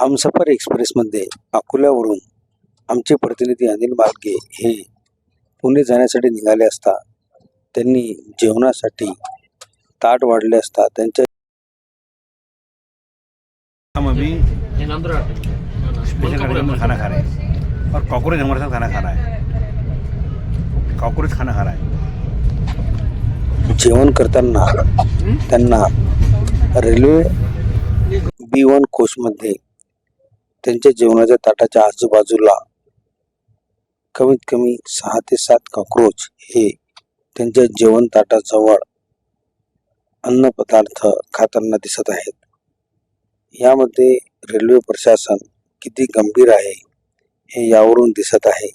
हमसफर एक्सप्रेसमध्ये अकोल्यावरून आमचे प्रतिनिधी अनिल मालगे हे पुणे जाण्यासाठी निघाले असता त्यांनी जेवणासाठी ताट वाढले असता त्यांच्या हम अभी स्पेशल कार्यक्रम में खाना खा रहे हैं. और कॉकरोच हमारे साथ खाना खा रहा है. कॉकरोच खाना खा रहा है. जेवण करताना त्यांना रेल्वे बी वन कोचमध्ये त्यांच्या जेवणाच्या ताटाच्या आजूबाजूला कमीत कमी सहा ते सात कॉक्रोच हे त्यांच्या जेवण ताटाजवळ अन्नपदार्थ खाताना दिसत आहेत. यामध्ये रेल्वे प्रशासन किती गंभीर आहे हे यावरून दिसत आहे.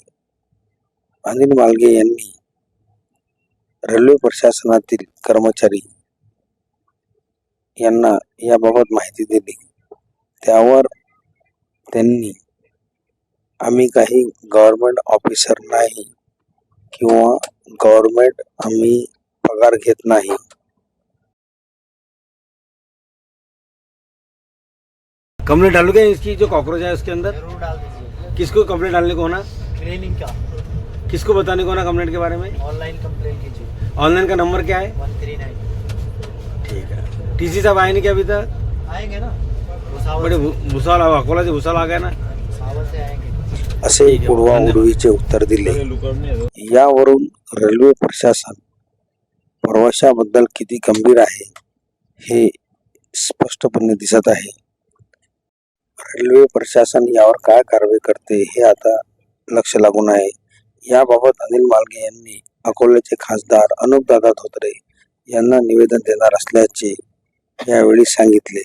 अनिल मालगे यांनी रेल्वे प्रशासनातील कर्मचारी यांना याबाबत माहिती दिली. त्यावर त्यांनी आम्ही काही ऑफिसर नाही किंवा गव्हर्नमेंट आम्ही पगार घेत नाही. कंप्लेंट डालो क्या इसकी? जो कॉकरोच है उसके अंदर? ज़रूर डाल दीजिए। किसको कंप्लेंट डालने को होना? क्लीनिंग का। किसको बताने को होना कंप्लेंट के बारे में? ऑनलाइन कंप्लेन कीजिए। ऑनलाइन का नंबर क्या है? वन थ्री नाइन ठीक है। टीसी साहब आए नहीं क्या अभी तक? आएँगे ना? बड़े भू- भूसावल अकोला से भूसावल आ गया ना? भुसावल से आएँगे। असे उत्तर दिले। यावरून रेल्वे प्रशासन प्रवाशाबद्दल किती गंभीर आहे हे स्पष्टपणे दिसत आहे. रेल्वे प्रशासन यावर काय कारवाई करते हे आता लक्ष लागून आहे. याबाबत अनिल मालगे यांनी अकोल्याचे खासदार अनुपदादा धोत्रे यांना निवेदन देणार असल्याचे यावेळी सांगितले.